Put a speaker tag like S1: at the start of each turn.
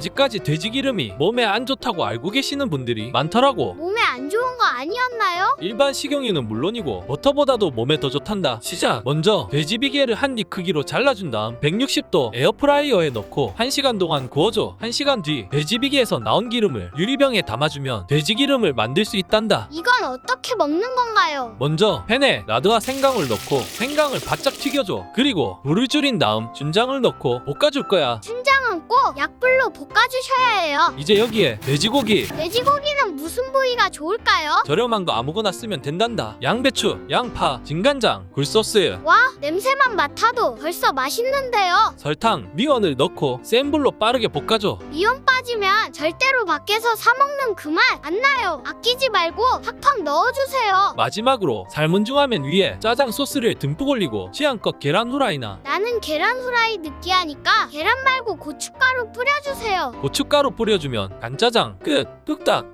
S1: 아직까지 돼지 기름이 몸에 안 좋다고 알고 계시는 분들이 많더라고.
S2: 몸에 안 좋은 거 아니었나요?
S1: 일반 식용유는 물론이고 버터보다도 몸에 더 좋단다. 시작. 먼저 돼지 비계를 한 입 크기로 잘라준 다음 160도 에어프라이어에 넣고 1시간 동안 구워줘. 1시간 뒤 돼지 비계에서 나온 기름을 유리병에 담아주면 돼지 기름을 만들 수 있단다.
S2: 이건 어떻게 먹는 건가요?
S1: 먼저 팬에 라드와 생강을 넣고 생강을 바짝 튀겨줘. 그리고 불을 줄인 다음 준장을 넣고 볶아줄 거야.
S2: 춘장은 꼭 약불로 볶아주셔야 해요.
S1: 이제 여기에 돼지고기
S2: 돼지고기는 무슨 부위가 좋을까요?
S1: 저렴한 거 아무거나 쓰면 된단다. 양배추, 양파, 진간장, 굴소스,
S2: 와, 냄새만 맡아도 벌써 맛있는데요.
S1: 설탕, 미원을 넣고 센 불로 빠르게 볶아줘.
S2: 미원 빠지면 절대로 밖에서 사 먹는 그 맛 안 나요. 아끼지 말고 팍팍 넣어주세요.
S1: 마지막으로 삶은 중화면 위에 짜장 소스를 듬뿍 올리고 취향껏 계란 후라이나
S2: 계란 후라이 느끼하니까 계란 말고 고춧가루 뿌려주세요.
S1: 고춧가루 뿌려주면 간짜장 끝! 뚝딱!